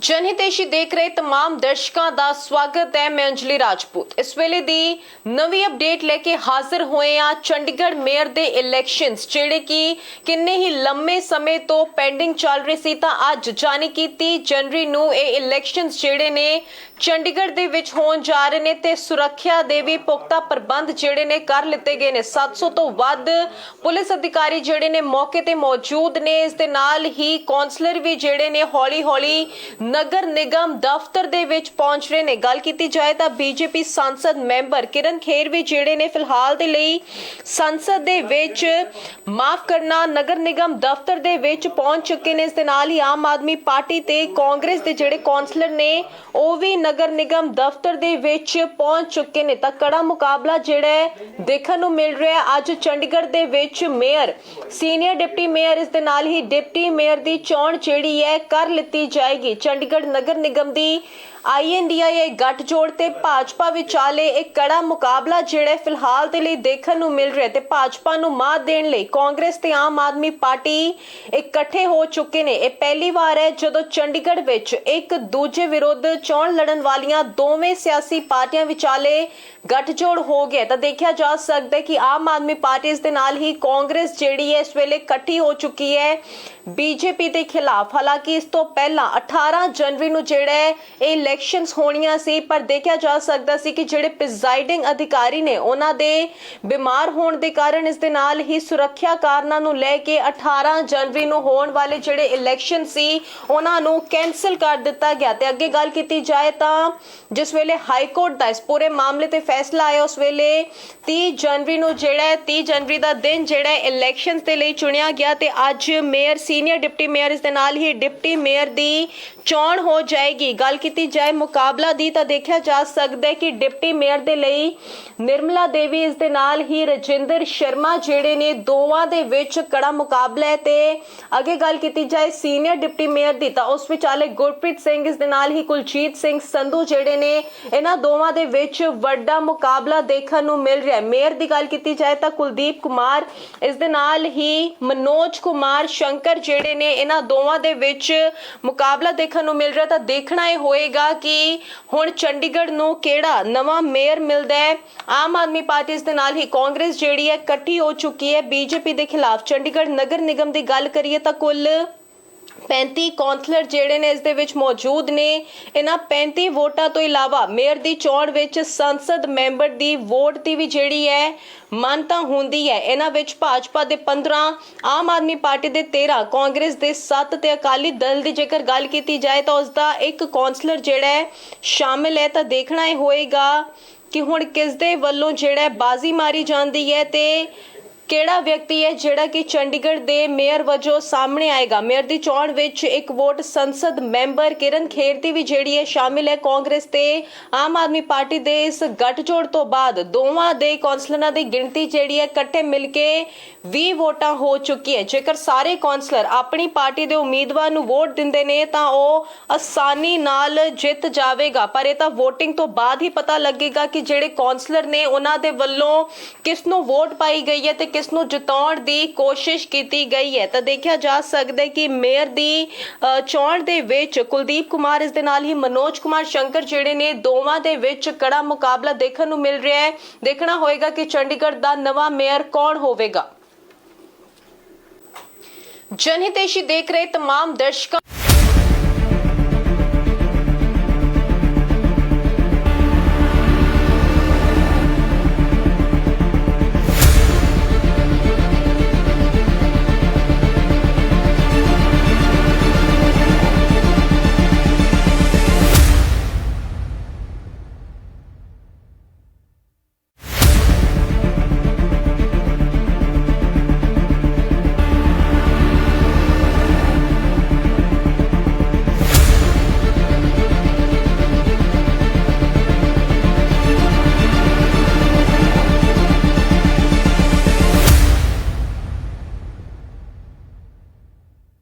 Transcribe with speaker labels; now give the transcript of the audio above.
Speaker 1: ਜਨਹਿਤੇਸ਼ੀ ਦੇਖ ਰਹੇ तमाम ਦਰਸ਼ਕਾਂ ਦਾ ਸਵਾਗਤ ਹੈ ਮੈਂ ਅੰਜਲੀ ਰਾਜਪੂਤ ਇਸ ਵੇਲੇ ਦੀ ਨਵੀਂ ਅਪਡੇਟ ਲੈ ਕੇ ਹਾਜ਼ਰ ਹੋਏ ਆ ਚੰਡੀਗੜ੍ਹ ਮੇਅਰ ਦੇ ਇਲੈਕਸ਼ਨਸ ਜਿਹੜੇ ਕਿ ਕਿੰਨੇ ਹੀ ਲੰਮੇ ਸਮੇਂ ਤੋਂ ਪੈਂਡਿੰਗ ਚੱਲ ਰਹੇ ਸੀ ਤਾਂ ਅੱਜ ਜਾਣੀ ਕੀਤੀ ਜਨਵਰੀ ਨੂੰ ਇਹ ਇਲੈਕਸ਼ਨਸ ਜਿਹੜੇ ਨੇ ਚੰਡੀਗੜ੍ਹ ਦੇ ਵਿੱਚ ਹੋਣ ਜਾ ਰਹੇ ਨੇ ਤੇ ਸੁਰੱਖਿਆ ਦੇ ਵੀ ਪੁਖਤਾ ਪ੍ਰਬੰਧ ਜਿਹੜੇ ਨੇ ਕਰ ਲਿੱਤੇ ਗਏ ਨੇ 700 ਤੋਂ ਵੱਧ ਪੁਲਿਸ ਅਧਿਕਾਰੀ ਜਿਹੜੇ ਨੇ ਮੌਕੇ ਤੇ ਮੌਜੂਦ ਨੇ ਇਸ ਦੇ ਨਾਲ ਹੀ ਕਾਉਂਸਲਰ ਵੀ ਜਿਹੜੇ ਨੇ ਹੌਲੀ ਹੌਲੀ ਨਗਰ ਨਿਗਮ ਦਫ਼ਤਰ ਦੇ ਵਿੱਚ ਪਹੁੰਚ ਰਹੇ ਨੇ। ਗੱਲ ਕੀਤੀ ਜਾਏ ਤਾਂ ਬੀਜੇਪੀ ਸੰਸਦ ਮੈਂਬਰ ਕਿਰਨ ਖੇਰ ਵੀ ਜਿਹੜੇ ਨੇ ਫਿਲਹਾਲ ਦੇ ਲਈ ਸੰਸਦ ਦੇ ਵਿੱਚ ਮਾਫ ਕਰਨਾ ਨਗਰ ਨਿਗਮ ਦਫ਼ਤਰ ਦੇ ਵਿੱਚ ਪਹੁੰਚ ਚੁੱਕੇ ਨੇ। ਇਸ ਦੇ ਨਾਲ ਹੀ ਆਮ ਆਦਮੀ ਪਾਰਟੀ ਤੇ ਕਾਂਗਰਸ ਦੇ ਜਿਹੜੇ ਕਾਉਂਸਲਰ ਨੇ, ਉਹ ਵੀ ਨਗਰ ਨਿਗਮ ਦਫ਼ਤਰ ਦੇ ਵਿੱਚ ਪਹੁੰਚ ਚੁੱਕੇ ਨੇ। ਤਾਂ ਕੜਾ ਮੁਕਾਬਲਾ ਜਿਹੜਾ ਹੈ, ਦੇਖਣ ਨੂੰ ਮਿਲ ਰਿਹਾ ਅੱਜ ਚੰਡੀਗੜ੍ਹ ਦੇ ਵਿੱਚ ਮੇਅਰ, ਸੀਨੀਅਰ ਡਿਪਟੀ ਮੇਅਰ, ਇਸ ਦੇ ਨਾਲ ਹੀ ਡਿਪਟੀ ਮੇਅਰ ਦੀ ਚੋਣ ਜਿਹੜੀ ਹੈ, ਕਰ ਲਿੱਤੀ ਜਾਏਗੀ। ਚੰਡੀਗੜ੍ਹ ਨਗਰ ਨਿਗਮ ਦੀ ਆਈਐਨਡੀਆਈ ਗੱਠਜੋੜ ਤੇ ਭਾਜਪਾ ਵਿਚਾਲੇ ਇੱਕ ਕੜਾ ਮੁਕਾਬਲਾ ਜਿਹੜਾ ਫਿਲਹਾਲ ਦੇ ਲਈ ਦੇਖਣ ਨੂੰ ਮਿਲ ਰਿਹਾ ਤੇ ਭਾਜਪਾ ਨੂੰ ਮਾਤ ਦੇਣ ਲਈ ਕਾਂਗਰਸ ਤੇ ਆਮ ਆਦਮੀ ਪਾਰਟੀ ਇਕੱਠੇ ਹੋ ਚੁੱਕੇ ਨੇ। ਇਹ ਪਹਿਲੀ ਵਾਰ ਹੈ ਜਦੋਂ ਚੰਡੀਗੜ੍ਹ ਵਿੱਚ ਇੱਕ ਦੂਜੇ ਵਿਰੁੱਧ ਚੋਣ ਲੜਨ ਵਾਲੀਆਂ ਦੋਵੇਂ ਸਿਆਸੀ ਪਾਰਟੀਆਂ ਵਿਚਾਲੇ ਗੱਠਜੋੜ ਹੋ ਗਿਆ ਤਾਂ ਦੇਖਿਆ ਜਾ ਸਕਦਾ ਹੈ ਕਿ ਆਮ ਆਦਮੀ ਪਾਰਟੀ ਇਸ ਦੇ ਨਾਲ ਹੀ ਕਾਂਗਰਸ ਜਿਹੜੀ ਹੈ ਇਸ ਵੇਲੇ ਇਕੱਠੀ ਹੋ ਚੁੱਕੀ ਹੈ ਬੀਜੇਪੀ ਦੇ ਖਿਲਾਫ। ਹਾਲਾਂਕਿ ਇਸ ਤੋਂ ਪਹਿਲਾਂ 18 ਜਨਵਰੀ ਨੂੰ ਜਿਹੜਾ ਇਹ ਇਲੈਕਸ਼ਨਸ ਹੋਣੀਆਂ ਸੀ, ਪਰ ਦੇਖਿਆ ਜਾ ਸਕਦਾ ਸੀ ਕਿ ਜਿਹੜੇ ਪ੍ਰੀਜ਼ਾਈਡਿੰਗ ਅਧਿਕਾਰੀ ਨੇ, ਉਹਨਾਂ ਦੇ ਬਿਮਾਰ ਹੋਣ ਦੇ ਕਾਰਨ ਇਸ ਦੇ ਨਾਲ ਹੀ ਸੁਰੱਖਿਆ ਕਾਰਨਾਂ ਨੂੰ ਲੈ ਕੇ 18 ਜਨਵਰੀ ਨੂੰ ਹੋਣ ਵਾਲੇ ਜਿਹੜੇ ਇਲੈਕਸ਼ਨ ਸੀ, ਉਹਨਾਂ ਨੂੰ ਕੈਨਸਲ ਕਰ ਦਿੱਤਾ ਗਿਆ। ਤੇ ਅੱਗੇ ਗੱਲ ਕੀਤੀ ਜਾਏ ਤਾਂ ਜਿਸ ਵੇਲੇ ਹਾਈ ਕੋਰਟ ਦਾ ਇਸ ਪੂਰੇ ਮਾਮਲੇ ਤੇ ਫੈਸਲਾ ਆਇਆ, ਉਸ ਵੇਲੇ 30 ਜਨਵਰੀ ਨੂੰ ਜਿਹੜਾ ਹੈ 30 ਜਨਵਰੀ ਦਾ ਦਿਨ ਜਿਹੜਾ ਹੈ ਇਲੈਕਸ਼ਨਸ ਦੇ ਲਈ ਚੁਣਿਆ ਗਿਆ। ਤੇ ਅੱਜ ਮੇਅਰ ਸੀਨੀਅਰ ਡਿਪਟੀ ਮੇਅਰ ਇਸ ਦੇ ਨਾਲ ਹੀ ਡਿਪਟੀ ਮੇਅਰ ਦੀ ਚੋਣ ਹੋ ਜਾਏਗੀ। ਗੱਲ ਕੀਤੀ ਜਾਏ ਮੁਕਾਬਲਾ ਦੀ ਤਾਂ ਦੇਖਿਆ ਜਾ ਸਕਦਾ ਹੈ ਕਿ ਡਿਪਟੀ ਮੇਅਰ ਦੇ ਲਈ ਨਿਰਮਲਾ ਦੇਵੀ ਇਸ ਦੇ ਨਾਲ ਹੀ ਰਜਿੰਦਰ ਸ਼ਰਮਾ ਜਿਹੜੇ ਨੇ ਦੋਵਾਂ ਦੇ ਵਿੱਚ ਕੜਾ ਮੁਕਾਬਲਾ ਹੈ ਤੇ ਅੱਗੇ ਗੱਲ ਕੀਤੀ ਜਾਏ ਸੀਨੀਅਰ ਡਿਪਟੀ ਮੇਅਰ ਦੀ ਤਾਂ ਉਸ ਵਿਚਾਲੇ ਗੁਰਪ੍ਰੀਤ ਸਿੰਘ ਇਸ ਦੇ ਨਾਲ ਹੀ ਕੁਲਜੀਤ ਸਿੰਘ ਸੰਧੂ ਜਿਹੜੇ ਨੇ ਇਹਨਾਂ ਦੋਵਾਂ ਦੇ ਵਿੱਚ ਵੱਡਾ ਮੁਕਾਬਲਾ ਦੇਖਣ ਨੂੰ ਮਿਲ ਰਿਹਾ ਹੈ। ਮੇਅਰ ਦੀ ਗੱਲ ਕੀਤੀ ਜਾਏ ਤਾਂ ਕੁਲਦੀਪ ਕੁਮਾਰ ਇਸ ਦੇ ਨਾਲ ਹੀ ਮਨੋਜ ਕੁਮਾਰ ਸ਼ੰਕਰ ਜਿਹੜੇ ਨੇ ਇਹਨਾਂ ਦੋਵਾਂ ਦੇ ਵਿੱਚ ਮੁਕਾਬਲਾ ਦੇਖਣ ਨੂੰ ਮਿਲ ਰਿਹਾ ਤਾਂ ਦੇਖਣਾ ਇਹ ਹੋਏਗਾ ਕਿ ਹੁਣ ਚੰਡੀਗੜ੍ਹ ਨੂੰ ਕਿਹੜਾ ਨਵਾਂ ਮੇਅਰ ਮਿਲਦਾ ਹੈ। ਆਮ ਆਦਮੀ ਪਾਰਟੀ ਇਸ ਦੇ ਨਾਲ ਹੀ ਕਾਂਗਰਸ ਜਿਹੜੀ ਹੈ ਇਕੱਠੀ ਹੋ ਚੁੱਕੀ ਹੈ। ਬੀਜੇਪੀ ਦੇ ਖਿਲਾਫ ਚੰਡੀਗੜ੍ਹ ਨਗਰ ਨਿਗਮ ਦੀ ਗੱਲ ਕਰੀਏ ਤਾਂ ਕੁੱਲ 35 ਕਾਉਂਸਲਰ ਜਿਹੜੇ ਨੇ ਇਸ ਦੇ ਵਿੱਚ ਮੌਜੂਦ ਨੇ। ਇਹਨਾਂ 35 ਵੋਟਾਂ ਤੋਂ ਇਲਾਵਾ ਮੇਅਰ ਦੀ ਚੋਣ ਵਿੱਚ ਸੰਸਦ ਮੈਂਬਰ ਦੀ ਵੋਟ ਦੀ ਵੀ ਜਿਹੜੀ ਹੈ, ਮਾਨਤਾ ਹੁੰਦੀ ਹੈ। ਇਹਨਾਂ ਵਿੱਚ ਭਾਜਪਾ ਦੇ 15 ਆਮ ਆਦਮੀ ਪਾਰਟੀ ਦੇ 13 ਕਾਂਗਰਸ ਦੇ 7 ਤੇ ਅਕਾਲੀ ਦਲ ਦੀ ਜੇਕਰ ਗੱਲ ਕੀਤੀ ਜਾਏ ਤਾਂ ਉਸ ਦਾ ਇੱਕ ਕਾਉਂਸਲਰ ਜਿਹੜਾ ਹੈ, ਸ਼ਾਮਿਲ ਹੈ। ਤਾਂ ਦੇਖਣਾ ਇਹ ਹੋਏਗਾ ਕਿ ਹੁਣ ਕਿਸ ਦੇ ਵੱਲੋਂ ਜਿਹੜਾ ਬਾਜ਼ੀ ਮਾਰੀ ਜਾਂਦੀ ਹੈ ਤੇ ਕਿਹੜਾ ਵਿਅਕਤੀ ਹੈ ਜਿਹੜਾ ਕਿ ਚੰਡੀਗੜ੍ਹ ਦੇ ਮੇਅਰ ਵਜੋਂ ਸਾਹਮਣੇ ਆਏਗਾ? ਮੇਅਰ ਦੀ ਚੋਣ ਵਿੱਚ ਇੱਕ ਵੋਟ ਸੰਸਦ ਮੈਂਬਰ ਕਿਰਨ ਖੇਰ ਦੀ ਵੀ ਜਿਹੜੀ ਹੈ ਸ਼ਾਮਿਲ ਹੈ ਕਾਂਗਰਸ ਤੇ ਆਮ ਆਦਮੀ ਪਾਰਟੀ ਦੇ ਇਸ ਗੱਠਜੋੜ ਤੋਂ ਬਾਅਦ। ਦੋਵਾਂ ਦੇ ਕੌਂਸਲਰਾਂ ਦੀ ਗਿਣਤੀ ਜਿਹੜੀ ਹੈ ਇਕੱਠੇ ਮਿਲ ਕੇ 20 ਵੋਟਾਂ ਹੋ ਚੁੱਕੀ ਹੈ। ਜੇਕਰ ਸਾਰੇ ਕੌਂਸਲਰ ਆਪਣੀ ਪਾਰਟੀ ਦੇ ਉਮੀਦਵਾਰ ਨੂੰ ਵੋਟ ਦਿੰਦੇ ਨੇ ਤਾਂ ਉਹ ਆਸਾਨੀ ਨਾਲ ਜਿੱਤ ਜਾਵੇਗਾ। ਪਰ ਇਹ ਤਾਂ VOTING ਤੋਂ ਬਾਅਦ ਹੀ ਪਤਾ ਲੱਗੇਗਾ ਕਿ ਜਿਹੜੇ ਕੌਂਸਲਰ ਨੇ ਉਹਨਾਂ ਦੇ ਵੱਲੋਂ ਕਿਸ ਨੂੰ ਵੋਟ ਪਾਈ ਗਈ ਹੈ ਤੇ ਕਿਸ ਨੂੰ ਜਿਤਾਉਣ ਦੀ ਕੋਸ਼ਿਸ਼ ਕੀਤੀ ਗਈ ਹੈ ਤਾਂ ਦੇਖਿਆ ਜਾ ਸਕਦਾ ਹੈ ਕਿ ਮੇਅਰ ਦੀ ਅ, ਚੋਣ ਦੇ ਵਿੱਚ ਕੁਲਦੀਪ ਕੁਮਾਰ ਇਸ ਦੇ ਨਾਲ ਹੀ ਮਨੋਜ ਕੁਮਾਰ ਸ਼ੰਕਰ ਜਿਹੜੇ ਨੇ ਦੋਵਾਂ ਦੇ ਵਿੱਚ ਕੜਾ ਮੁਕਾਬਲਾ ਦੇਖਣ ਨੂੰ ਮਿਲ ਰਿਹਾ ਹੈ ਦੇਖਣਾ ਹੋਏਗਾ ਕਿ ਚੰਡੀਗੜ੍ਹ ਦਾ ਨਵਾਂ ਮੇਅਰ ਕੌਣ ਹੋਵੇਗਾ ਜਨਹਿਤੇਸ਼ੀ ਦੇਖ ਰਹੇ तमाम ਦਰਸ਼ਕਾਂ